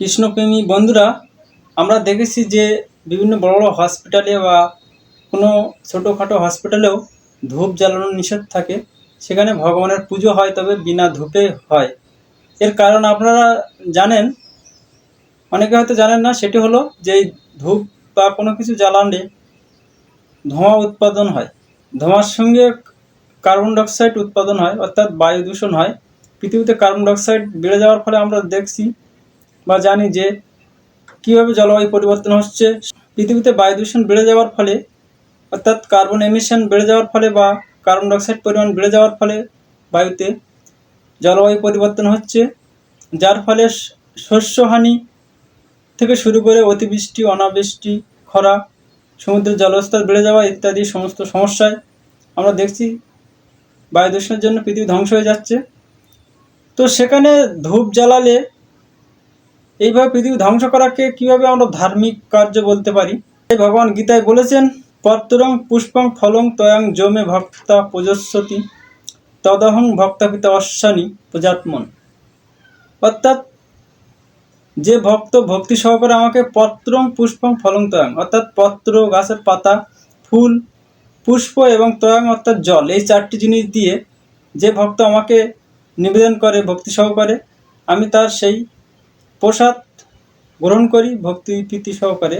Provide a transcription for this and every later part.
কৃষ্ণপ্রেমী বন্ধুরা, আমরা দেখেছি যে বিভিন্ন বড় বড় হসপিটালে বা কোনো ছোটোখাটো হসপিটালেও ধূপ জ্বালানো নিষেধ থাকে। সেখানে ভগবানের পুজো হয়, তবে বিনা ধূপে হয়। এর কারণ আপনারা জানেন, অনেকে হয়তো জানেন না, সেটি হলো যে ধূপ বা কোনো কিছু জ্বালানে ধোঁয়া উৎপাদন হয়। ধোঁয়ার সঙ্গে কার্বন ডাইঅক্সাইড উৎপাদন হয়, অর্থাৎ বায়ু দূষণ হয়। পৃথিবীতে কার্বন ডাইঅক্সাইড বেড়ে যাওয়ার ফলে আমরা দেখছি বা জানি যে কীভাবে জলবায়ু পরিবর্তন হচ্ছে, পৃথিবীতে বায়ু দূষণ বেড়ে যাওয়ার ফলে, অর্থাৎ কার্বন এমিশন বেড়ে যাওয়ার ফলে বা কার্বন ডাইঅক্সাইড পরিমাণ বেড়ে যাওয়ার ফলে বায়ুতে জলবায়ু পরিবর্তন হচ্ছে, যার ফলে শস্যহানি থেকে শুরু করে অতিবৃষ্টি, অনাবৃষ্টি, খরা, সমুদ্রের জলস্তর বেড়ে যাওয়া ইত্যাদি সমস্ত সমস্যায় আমরা দেখছি বায়ু দূষণের জন্য পৃথিবী ধ্বংস হয়ে যাচ্ছে। তো সেখানে ধূপ জ্বালালে এইভাবে পৃথিবী ধ্বংস করাকে কীভাবে আমরা ধার্মিক কার্য বলতে পারি? এই ভগবান গীতায় বলেছেন পত্রং পুষ্পং ফলং তয়াং জমে ভক্তা প্রজস্বতি তদহং ভক্তাপিতা অশ্বানি প্রজাত্মন। অর্থাৎ যে ভক্ত ভক্তি সহকারে আমাকে পত্রং পুষ্পং ফলং তয়াং, অর্থাৎ পত্র, গাছের পাতা, ফুল, পুষ্প এবং তয়াং, অর্থাৎ জল, এই চারটি জিনিস দিয়ে যে ভক্ত আমাকে নিবেদন করে ভক্তি সহকারে, আমি তার সেই প্রসাদ গ্রহণ করি, ভক্তি, প্রীতি সহকারে।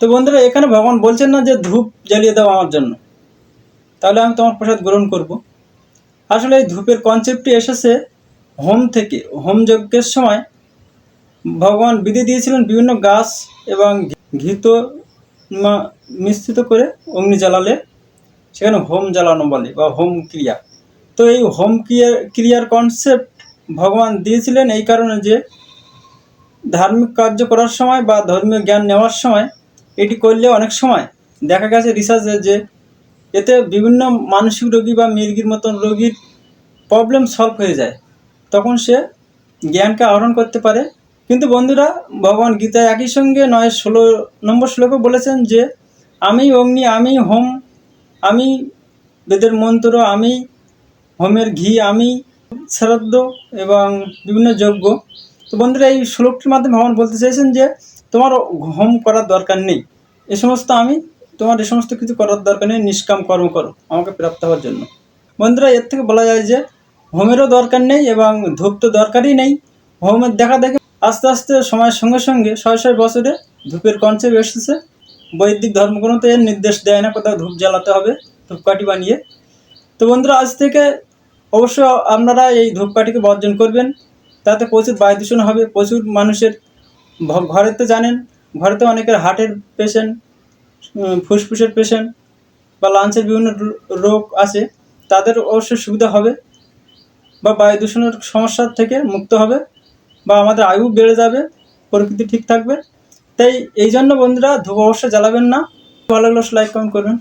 তো বন্ধুরা, এখানে ভগবান বলছেন না যে ধূপ জ্বালিয়ে দাও আমার জন্য। তাহলে আমি তোমার প্রসাদ গ্রহণ করব। আসলে এই ধূপের কনসেপ্টটি এসেছে হোম থেকে, হোম যজ্ঞের সময়। ভগবান বিধি দিয়েছিলেন বিভিন্ন গাছ এবং ঘিত মিশ্রিত করে অগ্নি জ্বালালে, সেখানে হোম জ্বালানো বলে বা হোম ক্রিয়া। তো এই হোম ক্রিয়ার ক্রিয়ার কনসেপ্ট ভগবান দিয়েছিলেন এই কারণে যে ধার্মিক কার্য করার সময় বা ধর্মীয় জ্ঞান নেওয়ার সময় এটি করলে অনেক সময় দেখা গেছে রিসার্চে যে এতে বিভিন্ন মানসিক রোগী বা মির্গির মতন রোগীর প্রবলেম সলভ হয়ে যায়। তখন সে জ্ঞানকে আহরণ করতে পারে। কিন্তু বন্ধুরা, ভগবান গীতায় একই সঙ্গে নয়, ষোলো নম্বর শ্লোকে বলেছেন যে, আমি অগ্নি, আমি হোম, আমি বেদের মন্ত্র, আমি হোমের ঘি, আমি শ্রাদ্ধ এবং বিভিন্ন যজ্ঞ তো বন্ধুরা, এই শ্লোকটির মাধ্যমে ভগবান বলতে চাইছেন যে, তোমার হোম করার দরকার নেই। এ সমস্ত আমি, তোমার এ সমস্ত কিছু করার দরকার নেই, নিষ্কাম কর্ম করো, আমাকে প্রাপ্ত হওয়ার জন্য। বন্ধুরা, এর থেকে বলা যায় যে, হোমেরও দরকার নেই এবং ধূপ তো দরকারই নেই। হোমের দেখা দেখে আস্তে আস্তে সময়ের সঙ্গে সঙ্গে ছয় ছয় বছরে ধূপের কনসেপ্ট এসেছে বৈদিক ধর্মগ্রন্থ এর নির্দেশ দেয় না কোথাও ধূপ জ্বালাতে হবে, ধূপকাঠি বানিয়ে। তো বন্ধুরা, আজ থেকে অবশ্য আপনারা এই ধূপকাঠিকে বর্জন করবেন। তাতে প্রচুর বায়ু দূষণ হবে, প্রচুর মানুষের ঘরে তো জানেন, ঘরে তো অনেকের হার্টের পেশেন্ট ফুসফুসের পেশেন্ট বা লাঞ্চের বিভিন্ন রোগ আছে, তাদের অবশ্যই সুবিধা হবে বা বায়ু দূষণের সমস্যা থেকে মুক্ত হবে বা আমাদের আয়ু বেড়ে যাবে, প্রকৃতি ঠিক থাকবে। তাই এই জন্য বন্ধুরা, ধূপ অবশ্যই জ্বালাবেন না। ভালো লাগলে লাইক কমেন্ট করবেন।